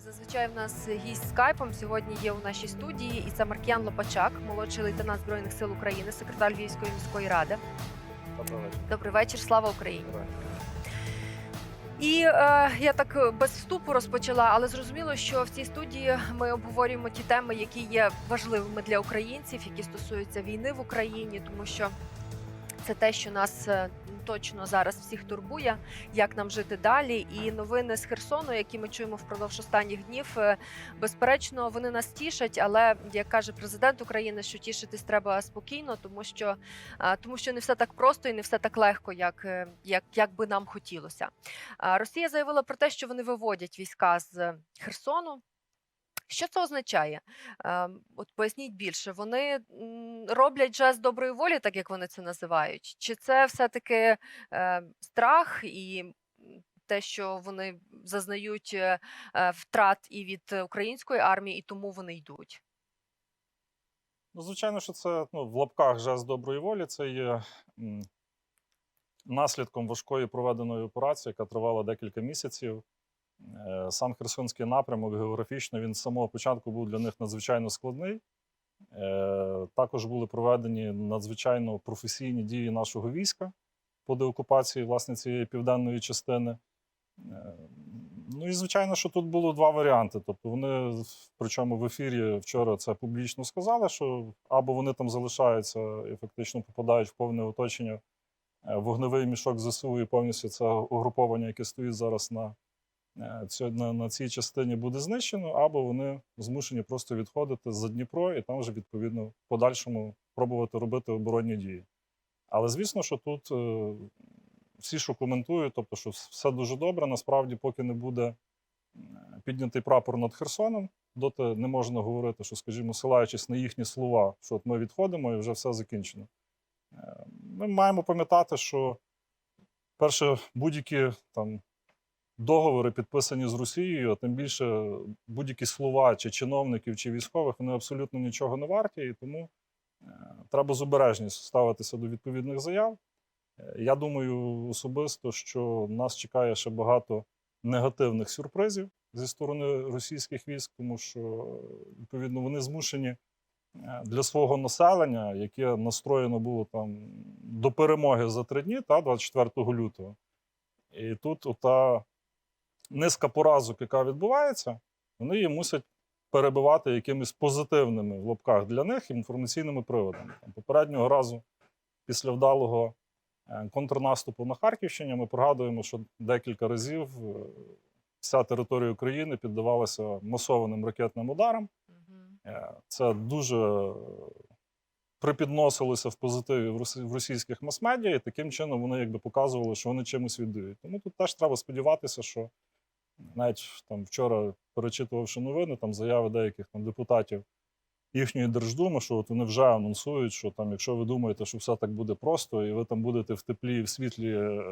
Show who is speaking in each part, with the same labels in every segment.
Speaker 1: Зазвичай в нас гість скайпом сьогодні є у нашій студії, і це Маркіян Лопачак, молодший лейтенант збройних сил України, секретар Львівської міської ради.
Speaker 2: Добрий вечір.
Speaker 1: Добрий вечір, слава Україні.
Speaker 2: Добрий.
Speaker 1: І е, я так е, без вступу розпочала, але зрозуміло, що в цій студії ми обговорюємо ті теми, які є важливими для українців, які стосуються війни в Україні, тому що це те, що нас е, точно зараз всіх турбує, як нам жити далі. І новини з Херсону, які ми чуємо впродовж останніх днів, е, безперечно, вони нас тішать. Але як каже президент України, що тішитись треба спокійно, тому що тому що не все так просто і не все так легко, як, е, як, як би нам хотілося. Росія заявила про те, що вони виводять війська з Херсону. Що це означає? Е, От поясніть більше. Вони роблять жест доброї волі, так як вони це називають? Чи це все-таки е, страх і те, що вони зазнають е, е, втрат і від української армії, і тому вони йдуть?
Speaker 2: Ну, звичайно, що це ну, в лапках жест доброї волі. Це є наслідком важкої проведеної операції, яка тривала декілька місяців. Е, Сам Херсонський напрямок географічно він з самого початку був для них надзвичайно складний. Е, Також були проведені надзвичайно професійні дії нашого війська по деокупації власне цієї південної частини. Е, Ну і звичайно, що тут було два варіанти. Тобто вони, причому в ефірі вчора це публічно сказали, що або вони там залишаються і фактично попадають в повне оточення вогневий мішок ЗСУ і повністю це угруповання, яке стоїть зараз на, е, цьо- на, на цій частині, буде знищено, або вони змушені просто відходити за Дніпро і там вже відповідно в подальшому пробувати робити оборонні дії. Але звісно, що тут е, всі, що коментують, тобто, що все дуже добре. Насправді, поки не буде піднятий прапор над Херсоном, доти не можна говорити, що, скажімо, силаючись на їхні слова, що от ми відходимо і вже все закінчено. Е, Ми маємо пам'ятати, що перше, будь-які там договори, підписані з Росією, а тим більше будь-які слова чи чиновників, чи військових, вони абсолютно нічого не варті, і тому е, треба з обережністю ставитися до відповідних заяв. Е, Я думаю особисто, що нас чекає ще багато негативних сюрпризів зі сторони російських військ, тому що відповідно вони змушені е, для свого населення, яке настроєно було там до перемоги за три дні, та 24 лютого. І тут ота низка поразок, яка відбувається, вони її мусять перебивати якимись позитивними в лапках для них інформаційними приводами. Там, попереднього разу, після вдалого е, контрнаступу на Харківщині, ми пригадуємо, що декілька разів е, вся територія України піддавалася масованим ракетним ударам. Е, Це дуже припідносилося в позитиві в російських мас-медіа, і таким чином вони якби показували, що вони чимось віддають. Тому тут теж треба сподіватися, що навіть там вчора, перечитувавши новини, там заяви деяких там депутатів їхньої Держдуми, що от вони вже анонсують, що там, якщо ви думаєте, що все так буде просто, і ви там будете в теплі і в світлі е,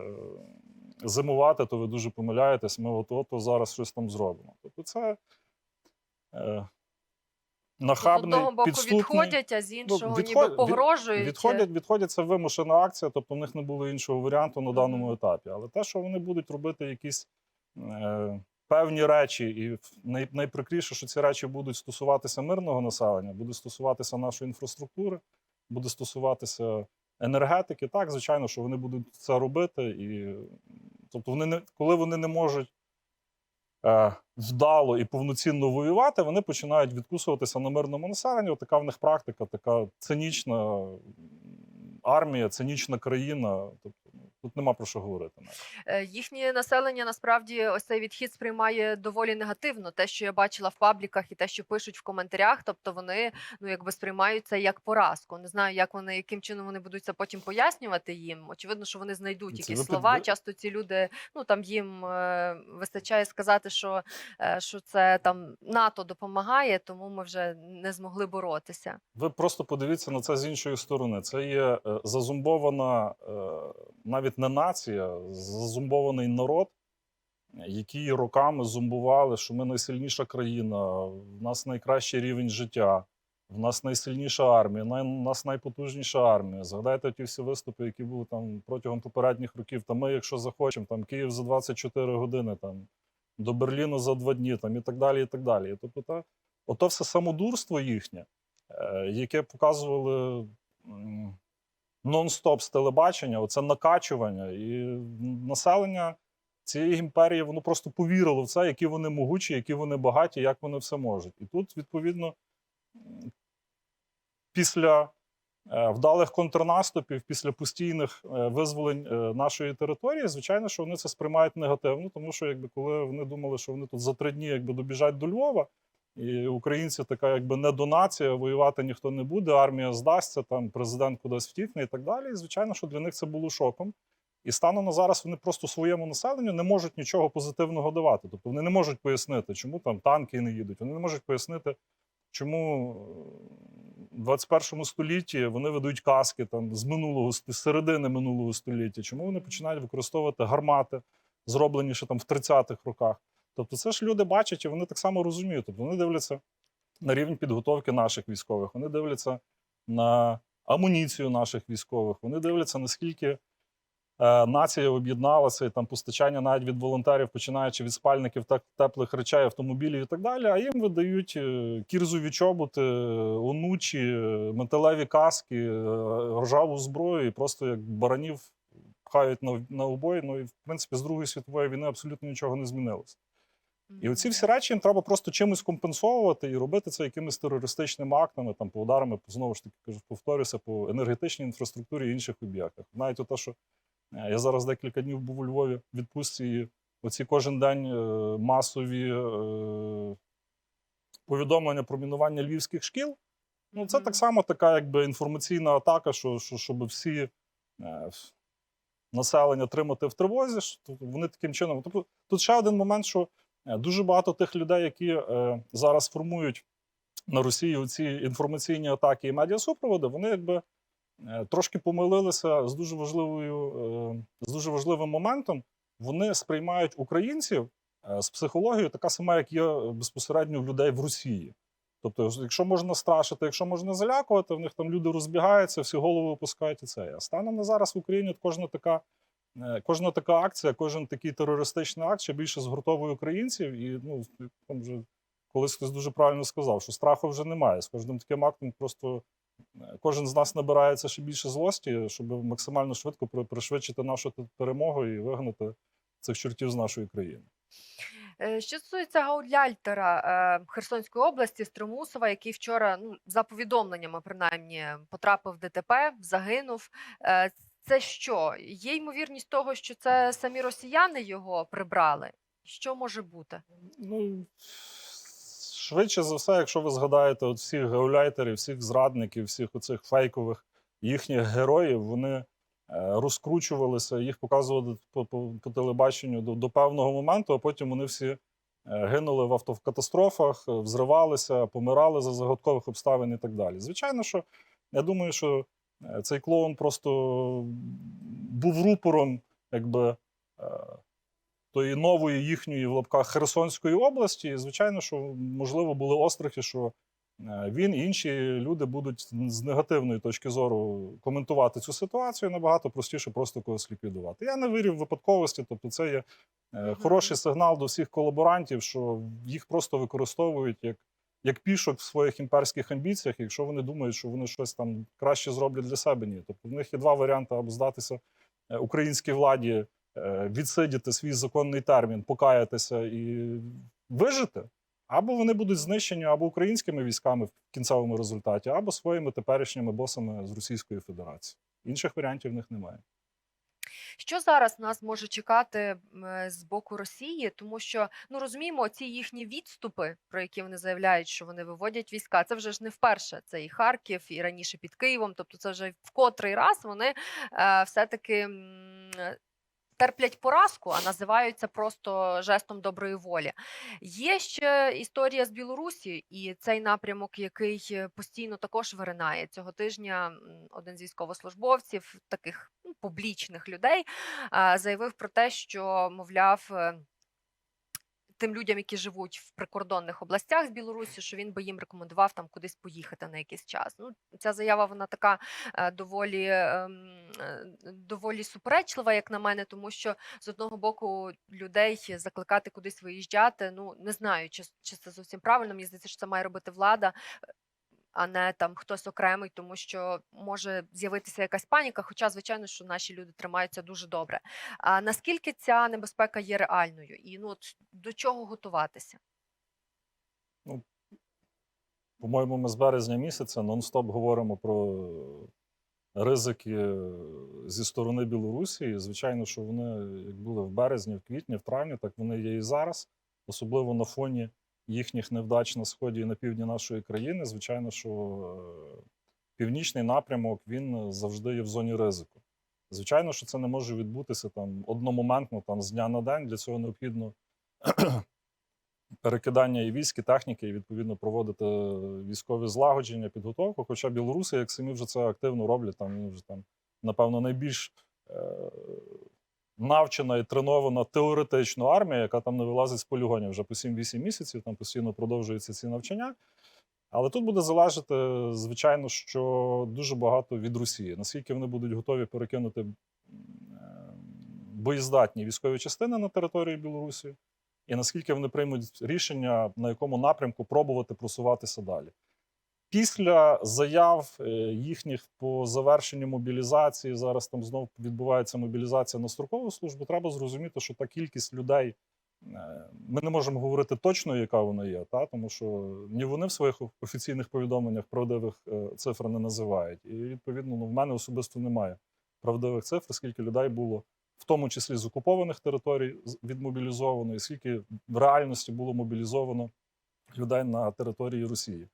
Speaker 2: зимувати, то ви дуже помиляєтесь. Ми от от зараз щось там зробимо. Тобто це. Е,
Speaker 1: З
Speaker 2: Нахабний,
Speaker 1: одного боку
Speaker 2: підступний.
Speaker 1: відходять, а з іншого
Speaker 2: відход-
Speaker 1: ніби погрожують.
Speaker 2: Відходять, відходять це вимушена акція, тобто в них не було іншого варіанту на даному етапі. Але те, що вони будуть робити якісь певні речі, і найприкріше, що ці речі будуть стосуватися мирного населення, буде стосуватися нашої інфраструктури, буде стосуватися енергетики. Так, звичайно, що вони будуть це робити. І, тобто, вони не, коли вони не можуть е, вдало і повноцінно воювати, вони починають відкусуватися на мирному населенні. Така в них практика, така цинічна армія, цинічна країна. Тобто, тут нема про що говорити.
Speaker 1: Е, Їхнє населення насправді ось цей відхід сприймає доволі негативно. Те, що я бачила в пабліках, і те, що пишуть в коментарях, тобто вони ну якби сприймають це як поразку. Не знаю, як вони яким чином вони будуть це потім пояснювати їм. Очевидно, що вони знайдуть
Speaker 2: Це
Speaker 1: якісь
Speaker 2: під-
Speaker 1: слова.
Speaker 2: ви-
Speaker 1: Часто ці люди, ну там їм е, вистачає сказати, що, е, що це там НАТО допомагає, тому ми вже не змогли боротися.
Speaker 2: Ви просто подивіться на це з іншої сторони. Це є е, зазумбована е, навіть не нація, зазумбований народ, які роками зумбували, що ми найсильніша країна, в нас найкращий рівень життя, в нас найсильніша армія, най, у нас найпотужніша армія. Згадайте ті всі виступи, які були там протягом попередніх років. Та ми, якщо захочемо, там Київ за 24 години там до Берліну за два дні, там і так далі. і так далі. Тобто, та, ото все самодурство їхнє, е, яке показували нон-стоп з телебачення, оце накачування, і населення цієї імперії воно просто повірило в це, які вони могучі, які вони багаті, як вони все можуть. І тут, відповідно, після е, вдалих контрнаступів, після постійних е, визволень е, нашої території, звичайно, що вони це сприймають негативно, тому що якби коли вони думали, що вони тут за три дні якби добіжать до Львова. І українці така, якби не донація, воювати ніхто не буде, армія здасться, там президент кудись втікне і так далі. І звичайно, що для них це було шоком. І станом на зараз вони просто своєму населенню не можуть нічого позитивного давати. Тобто вони не можуть пояснити, чому там танки не їдуть. Вони не можуть пояснити, чому е, в 21 столітті вони ведуть каски там з минулого з середини минулого століття. Чому вони починають використовувати гармати, зроблені ще там в 30-х роках? Тобто, це ж люди бачать і вони так само розуміють. Тобто вони дивляться на рівень підготовки наших військових, вони дивляться на амуніцію наших військових, вони дивляться, наскільки е, нація об'єдналася, і там постачання навіть від волонтерів, починаючи від спальників, так теплих речей, автомобілів і так далі. А їм видають е, кірзові чоботи, онучі, е, металеві каски, ржаву зброю, і просто як баранів пхають на, на обої. Ну і в принципі з Другої світової війни абсолютно нічого не змінилося. І оці всі речі їм треба просто чимось компенсовувати і робити це якимись терористичними актами, там по ударами, знову ж таки кажу, повторюся, по енергетичній інфраструктурі і інших об'єктах. Навіть те, що е, я зараз декілька днів був у Львові в відпустці, і оці кожен день е, масові е, повідомлення про мінування львівських шкіл. Ну, це так само така якби інформаційна атака, що, що щоб всі населення тримати в тривозі. що Вони таким чином. Тобто, тут ще один момент, що дуже багато тих людей, які е, зараз формують на Росії ці інформаційні атаки і медіасупроводи, вони якби е, трошки помилилися з дуже важливою, е, з дуже важливим моментом. Вони сприймають українців е, з психологією така сама, як є безпосередньо в людей в Росії. Тобто, якщо можна страшити, якщо можна залякувати, в них там люди розбігаються, всі голови опускають і це. А станом на зараз в Україні кожна така, е, кожна така акція, кожен такий терористичний акт ще більше згуртовує українців. І ну там вже колись хтось дуже правильно сказав, що страху вже немає. З кожним таким актом просто е, кожен з нас набирається ще більше злості, щоб максимально швидко при- пришвидшити нашу перемогу і вигнати цих чортів з нашої країни.
Speaker 1: Е, Що стосується Гауляйтера е, Херсонської області, Стримусова, який вчора, ну за повідомленнями, принаймні, потрапив в ДТП, загинув. Це що? Є ймовірність того, що це самі росіяни його прибрали? Що може бути?
Speaker 2: Ну, швидше за все, якщо ви згадаєте от всіх гауляйтерів, всіх зрадників, всіх оцих фейкових їхніх героїв, вони е, розкручувалися, їх показували по, по, по телебаченню до, до певного моменту, а потім вони всі е, гинули в автокатастрофах, взривалися, помирали за загадкових обставин і так далі. Звичайно, що я думаю, що цей клоун просто був рупором, якби. е, тої нової їхньої в лапках Херсонської області. І, звичайно, що можливо були острахи, що е, він і інші люди будуть з негативної точки зору коментувати цю ситуацію. Набагато простіше просто когось ліквідувати. Я не вірю в випадковості, тобто це є е, хороший сигнал до всіх колаборантів, що їх просто використовують як. Як пішок в своїх імперських амбіціях, якщо вони думають, що вони щось там краще зроблять для себе, ні. Тобто в них є два варіанти: або здатися е, українській владі е, відсидіти свій законний термін, покаятися і вижити, або вони будуть знищені або українськими військами в кінцевому результаті, або своїми теперішніми босами з Російської Федерації. Інших варіантів в них немає.
Speaker 1: Що зараз нас може чекати е, з боку Росії? Тому що ну розуміємо, ці їхні відступи, про які вони заявляють, що вони виводять війська. Це вже ж не вперше. Це і Харків, і раніше під Києвом. Тобто, це вже в котрий раз вони е, все-таки м, е, терплять поразку, а називаються просто жестом доброї волі. Є ще історія з Білорусі, і цей напрямок, який е, постійно також виринає цього тижня. Один з військовослужбовців, таких ну, публічних людей, заявив про те, що мовляв. Тим людям, які живуть в прикордонних областях з Білорусі, що він би їм рекомендував там кудись поїхати на якийсь час. Ну, ця заява вона така е, доволі, ем, е, доволі суперечлива, як на мене, тому що з одного боку людей закликати кудись виїжджати. Ну не знаю, чи, чи це зовсім правильно. Мені здається, що це має робити влада. А не там хтось окремий, тому що може з'явитися якась паніка. Хоча, звичайно, що наші люди тримаються дуже добре. А наскільки ця небезпека є реальною, і ну от до чого готуватися?
Speaker 2: Ну, По-моєму, ми з березня місяця нон-стоп говоримо про ризики е, зі сторони Білорусі. І, звичайно, що вони як були в березні, в квітні, в травні, так вони є і зараз, особливо на фоні їхніх невдач на сході і на півдні нашої країни. Звичайно, що е, північний напрямок він завжди є в зоні ризику. Звичайно, що це не може відбутися там одномоментно, там з дня на день. Для цього необхідно перекидання і військ, і техніки, і відповідно проводити військові злагодження, підготовку. Хоча білоруси, як самі вже це активно роблять, там вони вже там, напевно, найбільш е- навчена і тренована теоретично армія, яка там не вилазить з полігонів вже по 7-8 місяців, там постійно продовжуються ці навчання. Але тут буде залежати, звичайно, що дуже багато від Росії. Наскільки вони будуть готові перекинути е, боєздатні військові частини на території Білорусі, і наскільки вони приймуть рішення, на якому напрямку пробувати просуватися далі. Після заяв е, їхніх по завершенню мобілізації, зараз там знов відбувається мобілізація на строкову службу. Треба зрозуміти, що та кількість людей е, ми не можемо говорити точно, яка вона є, та тому що ні вони в своїх офіційних повідомленнях правдивих е, цифр не називають. І відповідно, ну в мене особисто немає правдивих цифр, скільки людей було в тому числі з окупованих територій відмобілізовано, і скільки в реальності було мобілізовано людей на території Росії.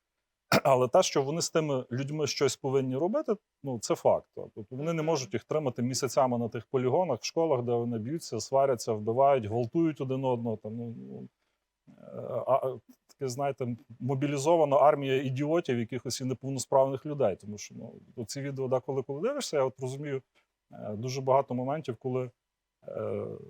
Speaker 2: Але те, що вони з тими людьми щось повинні робити, ну це факт. Тобто вони не можуть їх тримати місяцями на тих полігонах, в школах, де вони б'ються, сваряться, вбивають, гвалтують один одного. Там, ну, ну, е, а, таке, знаєте, мобілізована армія ідіотів, якихось і неповносправних людей. Тому що ну, ці відео, деколи коли дивишся, я от розумію е, дуже багато моментів, коли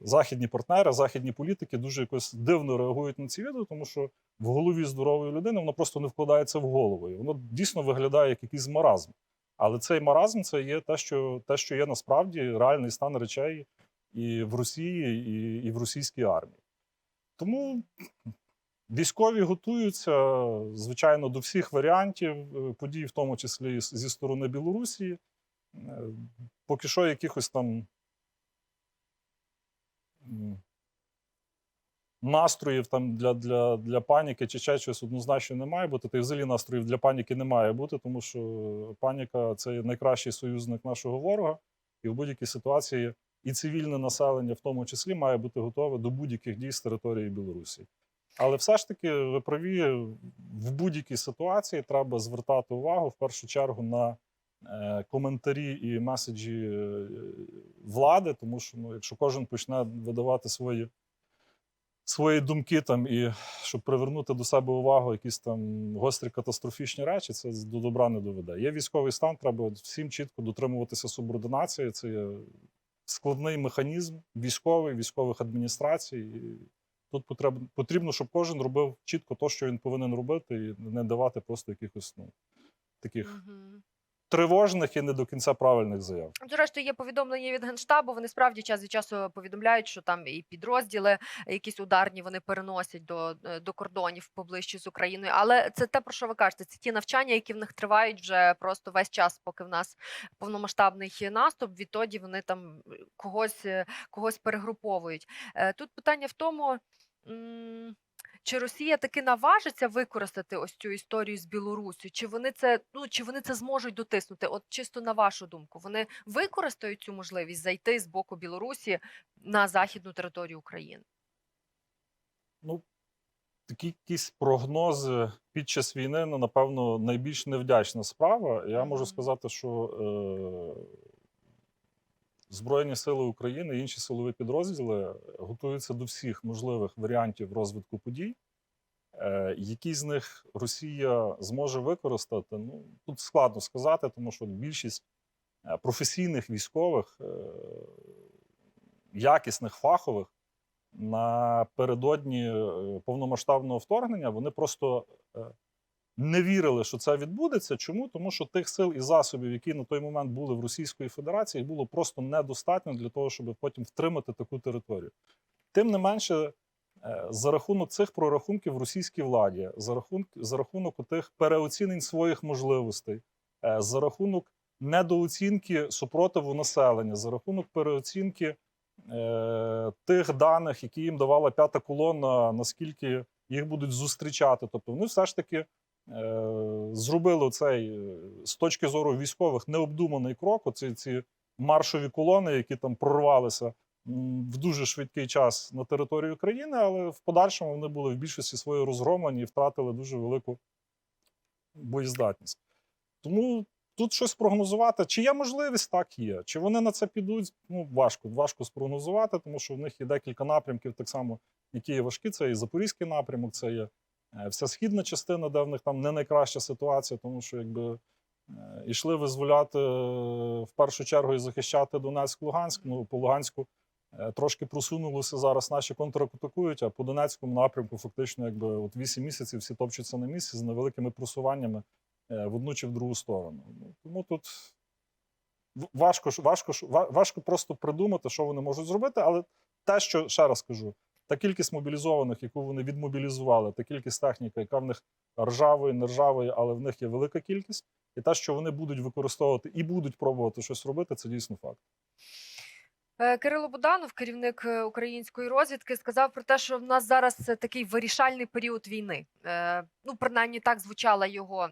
Speaker 2: західні партнери, західні політики дуже якось дивно реагують на ці відео, тому що в голові здорової людини воно просто не вкладається в голову. І воно дійсно виглядає як якийсь маразм. Але цей маразм це є те, що, те, що є насправді реальний стан речей і в Росії, і, і в російській армії. Тому військові готуються, звичайно, до всіх варіантів е, подій, в тому числі зі сторони Білорусі. Е, Поки що якихось там настроїв там для, для, для паніки чи ще щось однозначно не має бути. Та й взагалі настроїв для паніки не має бути, тому що паніка це найкращий союзник нашого ворога, і в будь-якій ситуації і цивільне населення, в тому числі, має бути готове до будь-яких дій з території Білорусі. Але все ж таки, ви праві, в будь-якій ситуації треба звертати увагу в першу чергу на коментарі і меседжі е, влади, тому що ну, якщо кожен почне видавати свої, свої думки там і щоб привернути до себе увагу якісь там гострі катастрофічні речі, це до добра не доведе. Є військовий стан, треба всім чітко дотримуватися субординації. Це є складний механізм військовий, військових адміністрацій. І Тут потрібно, потрібно, щоб кожен робив чітко те, що він повинен робити, і не давати просто якихось ну, таких. Тривожних і не до кінця правильних заяв.
Speaker 1: Зрештою, є повідомлення від генштабу. Вони справді час від часу повідомляють, що там і підрозділи якісь ударні вони переносять до, е, до кордонів поближче з Україною. Але це те, про що ви кажете. Це ті навчання, які в них тривають вже просто весь час, поки в нас повномасштабний наступ. Відтоді вони там е, когось, е, когось перегруповують. Тут питання в тому. Чи Росія таки наважиться використати ось цю історію з Білоруссю? Чи вони це ну чи вони це зможуть дотиснути? От чисто на вашу думку, вони використають цю можливість зайти з боку Білорусі на західну територію України?
Speaker 2: Ну, такі якісь прогнози під час війни, ну, напевно, найбільш невдячна справа. Я можу сказати, що е, Збройні сили України і інші силові підрозділи готуються до всіх можливих варіантів розвитку подій. Е, які з них Росія зможе використати? Ну, тут складно сказати, тому що більшість е, професійних військових, е, якісних фахових, напередодні повномасштабного вторгнення вони просто не вірили, що це відбудеться. Чому? Тому що тих сил і засобів, які на той момент були в Російської Федерації, було просто недостатньо для того, щоб потім втримати таку територію. Тим не менше, е, за рахунок цих прорахунків російській владі, за рахунок, за рахунок тих переоцінень своїх можливостей, е, за рахунок недооцінки супротиву населення, за рахунок переоцінки е, тих даних, які їм давала п'ята колона, наскільки їх будуть зустрічати. Тобто вони все ж таки зробили цей е, з точки зору військових необдуманий крок. Оці ці маршові колони, які там прорвалися в дуже швидкий час на територію країни, але в подальшому вони були в більшості своєї розгромлені і втратили дуже велику боєздатність. Тому тут щось прогнозувати. Чи є можливість, так є. Чи вони на це підуть? Ну важко, важко спрогнозувати, тому що в них є декілька напрямків, так само, які є важкі. Це і Запорізький напрямок, це є е, вся східна частина, де там не найкраща ситуація, тому що якби. е, Ішли визволяти е, в першу чергу і захищати Донецьк, Луганськ. Ну по Луганську е, трошки просунулося зараз. Наші контратакують, а по Донецькому напрямку фактично, якби от 8 місяців всі топчуться на місці з невеликими просуваннями е, в одну чи в другу сторону. Ну, Тому тут важко важко важко просто придумати, що вони можуть зробити. Але те, що ще раз кажу, та кількість мобілізованих, яку вони відмобілізували, та кількість техніки, яка в них ржавої, не ржавої, але в них є велика кількість, і те, що вони будуть використовувати і будуть пробувати щось робити, це дійсно факт.
Speaker 1: Е, Кирило Буданов, керівник е, української розвідки, сказав про те, що в нас зараз е, такий вирішальний період війни. Ну, принаймні, так звучала його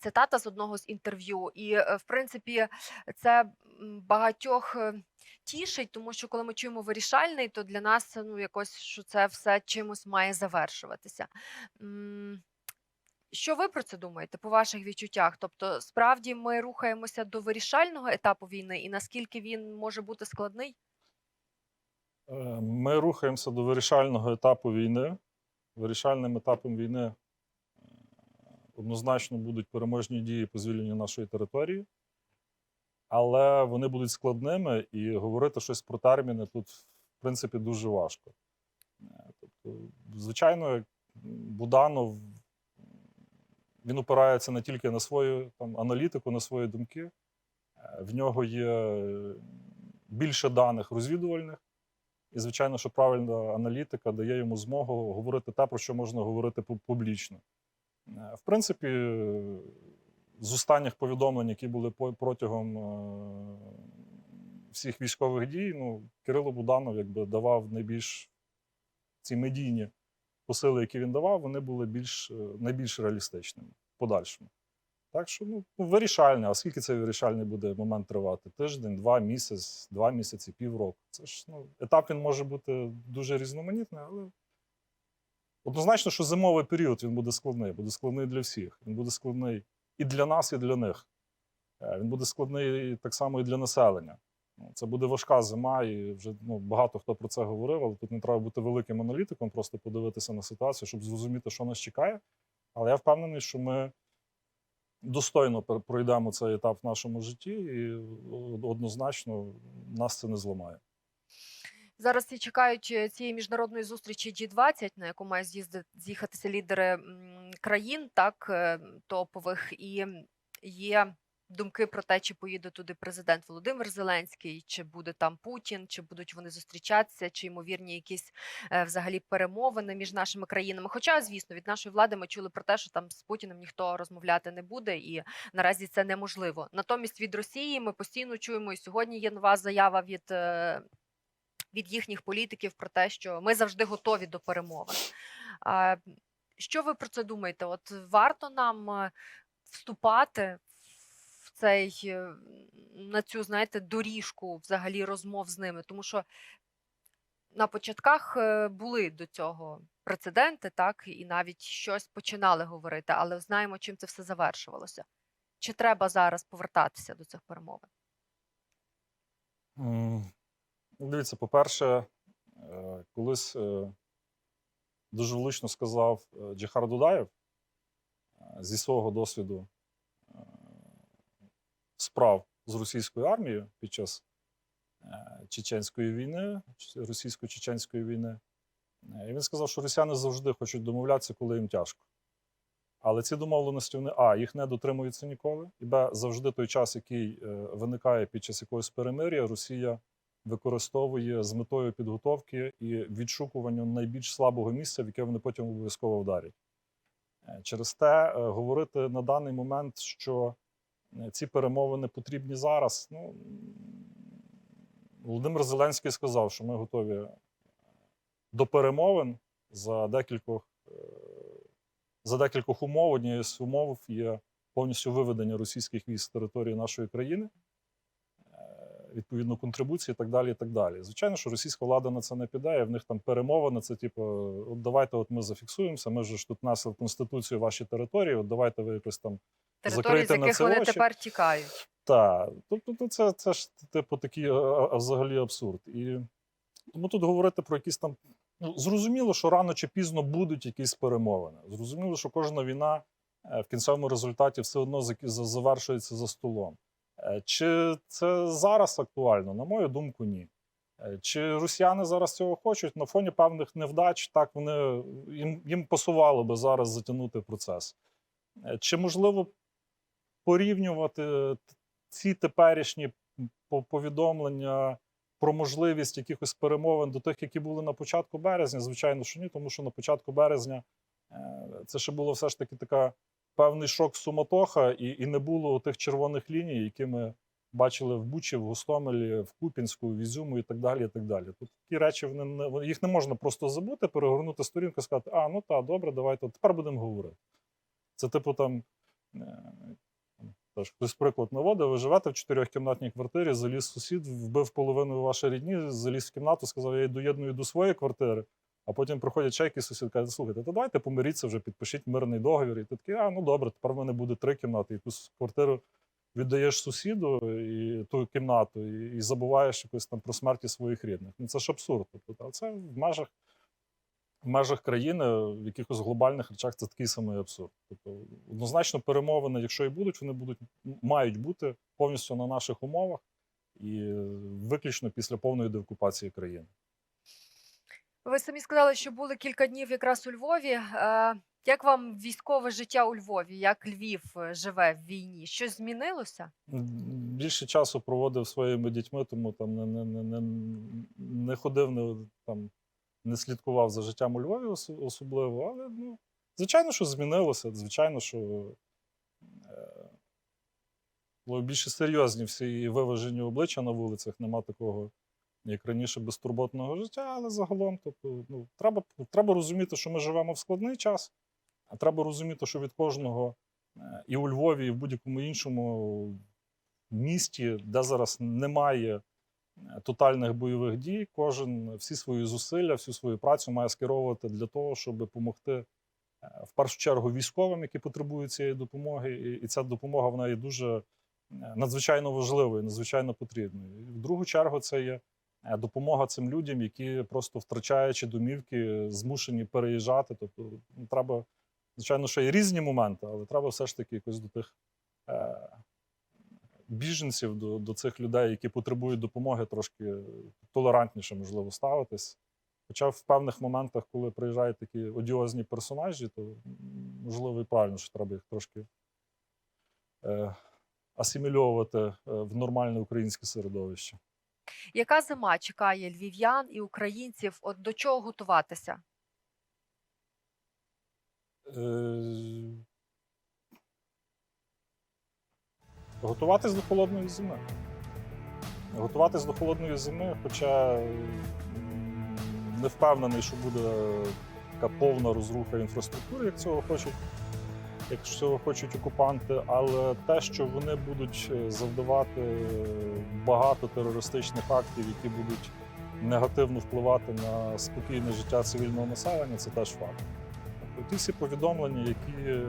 Speaker 1: цитата з одного з інтерв'ю. І, е, в принципі, це багатьох е, тішить, тому що коли ми чуємо вирішальний, то для нас ну якось що це все чимось має завершуватися. Що ви про це думаєте по ваших відчуттях? Тобто, справді ми рухаємося до вирішального етапу війни, і наскільки він може бути складний?
Speaker 2: Е, Ми рухаємося до вирішального етапу війни. Вирішальним етапом війни однозначно будуть переможні дії по звільненню нашої території, але вони будуть складними і говорити щось про терміни тут, в принципі, дуже важко. Тобто, звичайно, Буданов він опирається не тільки на свою там, аналітику, на свої думки. В нього є більше даних розвідувальних. І, звичайно, що правильна аналітика дає йому змогу говорити те, про що можна говорити публічно. В принципі, з останніх повідомлень, які були протягом е, всіх військових дій, ну, Кирило Буданов якби давав найбільш ці медійні посили, які він давав, вони були більш, е, найбільш реалістичними подальшому. Так що ну, ну, вирішальне. А скільки цей вирішальний буде момент тривати? Тиждень, два місяць, два місяці, півроку. Це ж ну, етап він може бути дуже різноманітний, але однозначно, що зимовий період він буде складний. Буде складний для всіх. Він буде складний і для нас, і для них. Е, Він буде складний так само і для населення. Ну, Це буде важка зима, і вже ну, багато хто про це говорив, але тут не треба бути великим аналітиком, просто подивитися на ситуацію, щоб зрозуміти, що нас чекає. Але я впевнений, що ми достойно пройдемо цей етап в нашому житті, і однозначно нас це не зламає.
Speaker 1: Зараз всі чекають е, цієї міжнародної зустрічі G20, на яку з'їзди з'їхатися лідери країн, так е, топових, і є думки про те, чи поїде туди президент Володимир Зеленський, чи буде там Путін, чи будуть вони зустрічатися, чи ймовірні якісь е, взагалі перемовини між нашими країнами. Хоча, звісно, від нашої влади ми чули про те, що там з Путіним ніхто розмовляти не буде, і наразі це неможливо. Натомість від Росії ми постійно чуємо, і сьогодні є нова заява від. Від їхніх політиків про те, що ми завжди готові до перемовин. Що ви про це думаєте? От варто нам е, вступати в цей е, на цю, знаєте, доріжку взагалі розмов з ними, тому що на початках е, були до цього прецеденти, так, і навіть щось починали говорити, але знаємо, чим це все завершувалося. Чи треба зараз повертатися до цих перемовин?
Speaker 2: Дивіться, по-перше, е, колись е, дуже влучно сказав е, Джихар Дудаєв зі свого досвіду справ з російською армією під час чеченської війни, російсько-чеченської війни. І він сказав, що росіяни завжди хочуть домовлятися, коли їм тяжко. Але ці домовленості вони а їх не дотримуються ніколи, і б завжди той час, який виникає під час якогось перемир'я, Росія використовує з метою підготовки і відшукування найбільш слабого місця, в яке вони потім обов'язково вдарять. Е, Через те е, говорити на даний момент, що е, ці перемовини потрібні зараз. Ну Володимир Зеленський сказав, що ми готові до перемовин за декількох, за декількох умов. Однією з умов є повністю виведення російських військ з території нашої країни, відповідно контрибуції і так далі. і так далі. Звичайно, що російська влада на це не піде, і в них там перемовини. Це типу, от давайте, от ми зафіксуємося. Ми ж тут внесли в конституцію ваші території. От давайте ви якось там
Speaker 1: Території, з яких вони
Speaker 2: очі.
Speaker 1: тепер тікають.
Speaker 2: так, тобто це, це ж типу такий взагалі абсурд. І тому тут говорити про якісь там. Ну, зрозуміло, що рано чи пізно будуть якісь перемовини. Зрозуміло, що кожна війна е, в кінцевому результаті все одно завершується за столом. Е, Чи це зараз актуально? На мою думку, ні. Е, Чи росіяни зараз цього хочуть? На фоні певних невдач так вони їм, їм пасувало би зараз затягнути процес. Е, Чи можливо порівнювати ці теперішні повідомлення про можливість якихось перемовин до тих, які були на початку березня? Звичайно, що ні, тому що на початку березня це ще було все ж таки така певний шок суматоха, і, і не було тих червоних ліній, які ми бачили в Бучі, в Гостомелі, в Купінську, в Ізюму і так далі. І так далі. Тут такі речі вони їх не можна просто забути, перегорнути сторінку і сказати: а ну так, добре, давайте тепер будемо говорити. Це типу там. е, Тож хтось приклад наводив, ви живете в чотирьохкімнатній квартирі, заліз сусід, вбив половину вашої рідні, заліз в кімнату, сказав, я доєдную до своєї квартири. А потім приходять чайки, сусід каже, слухайте, то давайте помиріться вже, підпишіть мирний договір. І ти такий, а ну добре, тепер в мене буде три кімнати. Ту квартиру віддаєш сусіду і ту кімнату, і, і забуваєш якось там про смерті своїх рідних. Ну це ж абсурд. Тобто, це в межах в межах країни, в якихось глобальних речах це такий самий абсурд. Тобто, однозначно, перемовини, якщо і будуть, вони будуть мають бути повністю на наших умовах і виключно після повної деокупації країни.
Speaker 1: Ви самі сказали, що були кілька днів якраз у Львові. Е, Як вам військове життя у Львові? Як Львів е, живе в війні? Щось змінилося?
Speaker 2: Більше часу проводив своїми дітьми, тому там не, не, не, не, ходив, не, там, не слідкував за життям у Львові особливо. Але ну, звичайно, що змінилося. Звичайно, що е, були більше серйозні всі виважені обличчя на вулицях. Нема такого, як раніше, безтурботного життя, але загалом, тобто, ну, треба, треба розуміти, що ми живемо в складний час, а треба розуміти, що від кожного е, і у Львові, і в будь-якому іншому місті, де зараз немає е, тотальних бойових дій, кожен всі свої зусилля, всю свою працю має скеровувати для того, щоб допомогти е, в першу чергу військовим, які потребують цієї допомоги, і, ця допомога вона є дуже е, надзвичайно важливою, надзвичайно потрібною. В другу чергу це є е, допомога цим людям, які просто втрачаючи домівки, змушені переїжджати. Тобто ну, треба, звичайно, що є різні моменти, але треба все ж таки якось до тих. е, Біженців до, до цих людей, які потребують допомоги, трошки толерантніше можливо ставитись. Хоча в певних моментах, коли приїжджають такі одіозні персонажі, то можливо і правильно, що треба їх трошки е, асимільовувати е, в нормальне українське середовище.
Speaker 1: Яка зима чекає львів'ян і українців? От до чого готуватися?
Speaker 2: Е, готуватись до холодної зими. Готуватись до холодної зими, хоча не впевнений, що буде така повна розруха інфраструктури, як цього хочуть, як цього хочуть окупанти, але те, що вони будуть е, завдавати багато терористичних актів, які будуть негативно впливати на спокійне життя цивільного населення, це теж факт. Тобто ті всі повідомлення, які, е,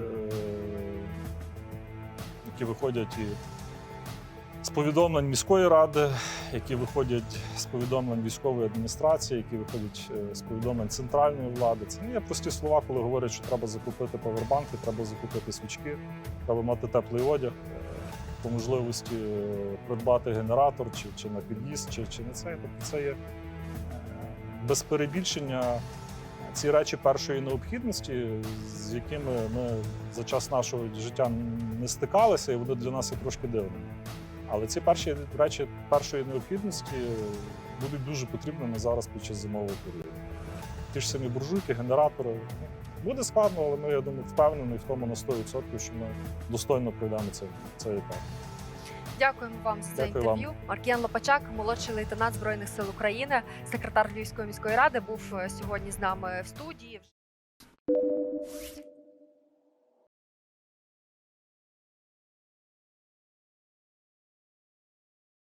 Speaker 2: які виходять і з повідомлень міської ради, які виходять з повідомлень військової адміністрації, які виходять е, з повідомлень центральної влади. Це не є прості слова, коли говорять, що треба закупити павербанки, треба закупити свічки, треба мати теплий одяг. Е, по можливості е, придбати генератор чи, чи на під'їзд, чи, чи не це. Тобто це є без перебільшення ці речі першої необхідності, з якими ми за час нашого життя не стикалися, і вони для нас є трошки дивними. Але ці перші речі першої необхідності будуть дуже потрібними зараз під час зимового періоду. Ті ж самі буржуйки, генератори. Буде складно, але ми, я думаю, впевнений в тому на 100%, що ми достойно пройдемо цей, цей етап.
Speaker 1: Дякуємо вам за це
Speaker 2: Дякую
Speaker 1: інтерв'ю. Маркіян Лопачак, молодший лейтенант збройних сил України, секретар Львівської міської ради, був е, сьогодні з нами в студії.